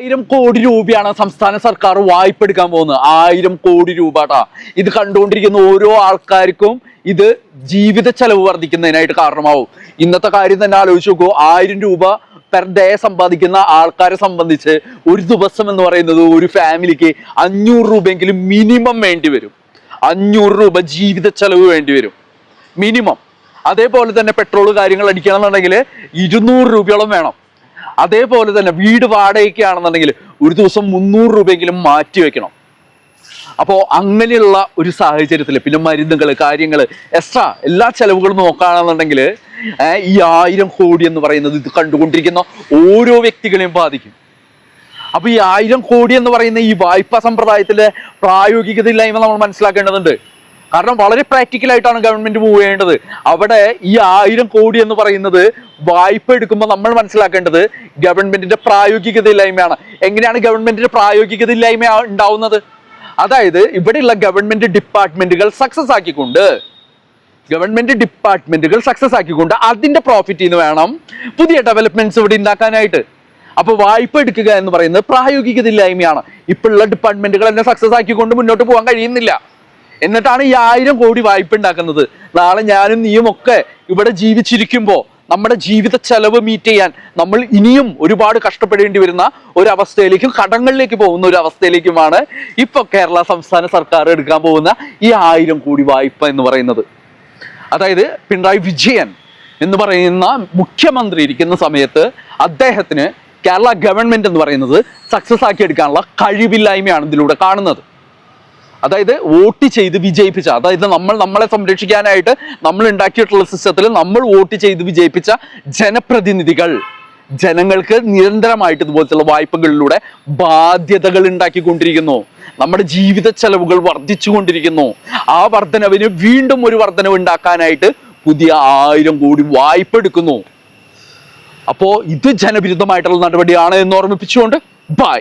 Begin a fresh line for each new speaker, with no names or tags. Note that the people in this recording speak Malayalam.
ആയിരം കോടി രൂപയാണ് സംസ്ഥാന സർക്കാർ വായ്പ എടുക്കാൻ പോകുന്നത്. ആയിരം കോടി രൂപ ഇത് കണ്ടുകൊണ്ടിരിക്കുന്ന ഓരോ ആൾക്കാർക്കും ഇത് ജീവിത ചെലവ് വർദ്ധിക്കുന്നതിനായിട്ട് കാരണമാവും. ഇന്നത്തെ കാര്യം തന്നെ ആലോചിച്ച് നോക്കൂ. ആയിരം രൂപ പെർ ഡേ സമ്പാദിക്കുന്ന ആൾക്കാരെ സംബന്ധിച്ച് ഒരു ദിവസം എന്ന് പറയുന്നത് ഒരു ഫാമിലിക്ക് അഞ്ഞൂറ് രൂപയെങ്കിലും മിനിമം വേണ്ടി വരും. അഞ്ഞൂറ് രൂപ ജീവിത ചെലവ് വേണ്ടി വരും. മിനിമം. അതേപോലെ തന്നെ പെട്രോൾ കാര്യങ്ങൾ അടിക്കണം എന്നുണ്ടെങ്കിൽ ഇരുന്നൂറ് രൂപയോളം വേണം. അതേപോലെ തന്നെ വീട് വാടകയ്ക്കാണെന്നുണ്ടെങ്കിൽ ഒരു ദിവസം മുന്നൂറ് രൂപയെങ്കിലും മാറ്റി വെക്കണം. അപ്പോൾ അങ്ങനെയുള്ള ഒരു സാഹചര്യത്തിൽ പിന്നെ മരുന്നുകൾ കാര്യങ്ങൾ എക്സ്ട്രാ എല്ലാ ചെലവുകളും നോക്കുകയാണെന്നുണ്ടെങ്കിൽ ഈ ആയിരം കോടി എന്ന് പറയുന്നത് ഇത് കണ്ടുകൊണ്ടിരിക്കുന്ന ഓരോ വ്യക്തികളെയും ബാധിക്കും. അപ്പോൾ ഈ ആയിരം കോടി എന്ന് പറയുന്ന ഈ വായ്പാ സമ്പ്രദായത്തിലെ പ്രായോഗികതയില്ലായ്മ നമ്മൾ മനസ്സിലാക്കേണ്ടതുണ്ട്. കാരണം വളരെ പ്രാക്ടിക്കൽ ആയിട്ടാണ് ഗവൺമെന്റ് മൂവ് ചെയ്യേണ്ടത്. അവിടെ ഈ ആയിരം കോടി എന്ന് പറയുന്നത് വായ്പ എടുക്കുമ്പോൾ നമ്മൾ മനസ്സിലാക്കേണ്ടത് ഗവൺമെന്റിന്റെ പ്രായോഗികത പ്രായോഗികതയില്ലായ്മയാണ് എങ്ങനെയാണ് ഗവൺമെന്റിന്റെ പ്രായോഗികത പ്രായോഗികതയില്ലായ്മ ഉണ്ടാവുന്നത്? അതായത് ഇവിടെയുള്ള ഗവൺമെന്റ് ഡിപ്പാർട്ട്മെന്റുകൾ സക്സസ് ആക്കിക്കൊണ്ട് ഗവൺമെന്റ് ഡിപ്പാർട്ട്മെന്റുകൾ സക്സസ് ആക്കിക്കൊണ്ട് അതിന്റെ പ്രോഫിറ്റ് നിന്ന് വേണം പുതിയ ഡെവലപ്മെന്റ്സ് ഇവിടെ ഉണ്ടാക്കാനായിട്ട്. അപ്പൊ വായ്പ എടുക്കുക എന്ന് പറയുന്നത് പ്രായോഗികത പ്രായോഗികതയില്ലായ്മയാണ് ഇപ്പോഴുള്ള ഡിപ്പാർട്ട്മെന്റുകൾ എന്നെ സക്സസ് ആക്കിക്കൊണ്ട് മുന്നോട്ട് പോകാൻ കഴിയുന്നില്ല. എന്നിട്ടാണ് ഈ ആയിരം കോടി വായ്പ ഉണ്ടാക്കുന്നത് നാളെ ഞാനും നീയും ഒക്കെ ഇവിടെ ജീവിച്ചിരിക്കുമ്പോൾ നമ്മുടെ ജീവിത ചെലവ് മീറ്റ് ചെയ്യാൻ നമ്മൾ ഇനിയും ഒരുപാട് കഷ്ടപ്പെടേണ്ടി വരുന്ന ഒരു അവസ്ഥയിലേക്കും കടങ്ങളിലേക്ക് പോകുന്ന ഒരു അവസ്ഥയിലേക്കുമാണ് ഇപ്പോൾ കേരള സംസ്ഥാന സർക്കാർ എടുക്കാൻ പോകുന്ന ഈ ആയിരം കോടി വായ്പ എന്ന് പറയുന്നത്. അതായത് പിണറായി വിജയൻ എന്ന് പറയുന്ന മുഖ്യമന്ത്രി ഇരിക്കുന്ന സമയത്ത് അദ്ദേഹത്തിന് കേരള ഗവൺമെന്റ് എന്ന് പറയുന്നത് സക്സസ് ആക്കി എടുക്കാനുള്ള കഴിവില്ലായ്മയാണ് ഇതിലൂടെ കാണുന്നത്. അതായത് വോട്ട് ചെയ്ത് വിജയിപ്പിച്ച അതായത് നമ്മൾ നമ്മളെ സംരക്ഷിക്കാനായിട്ട് നമ്മൾ ഉണ്ടാക്കിയിട്ടുള്ള സിസ്റ്റത്തിൽ നമ്മൾ വോട്ട് ചെയ്ത് വിജയിപ്പിച്ച ജനപ്രതിനിധികൾ. ജനങ്ങൾക്ക് നിരന്തരമായിട്ട് ഇതുപോലത്തുള്ള വായ്പകളിലൂടെ ബാധ്യതകൾ ഉണ്ടാക്കിക്കൊണ്ടിരിക്കുന്നു. നമ്മുടെ ജീവിത ചെലവുകൾ വർദ്ധിച്ചുകൊണ്ടിരിക്കുന്നു. ആ വർധനവിന് വീണ്ടും ഒരു വർധനവ് ഉണ്ടാക്കാനായിട്ട് പുതിയ ആയിരം കോടി വായ്പ എടുക്കുന്നു. അപ്പോ ഇത് ജനവിരുദ്ധമായിട്ടുള്ള നടപടിയാണ് എന്ന് ഓർമ്മിപ്പിച്ചുകൊണ്ട് ബൈ.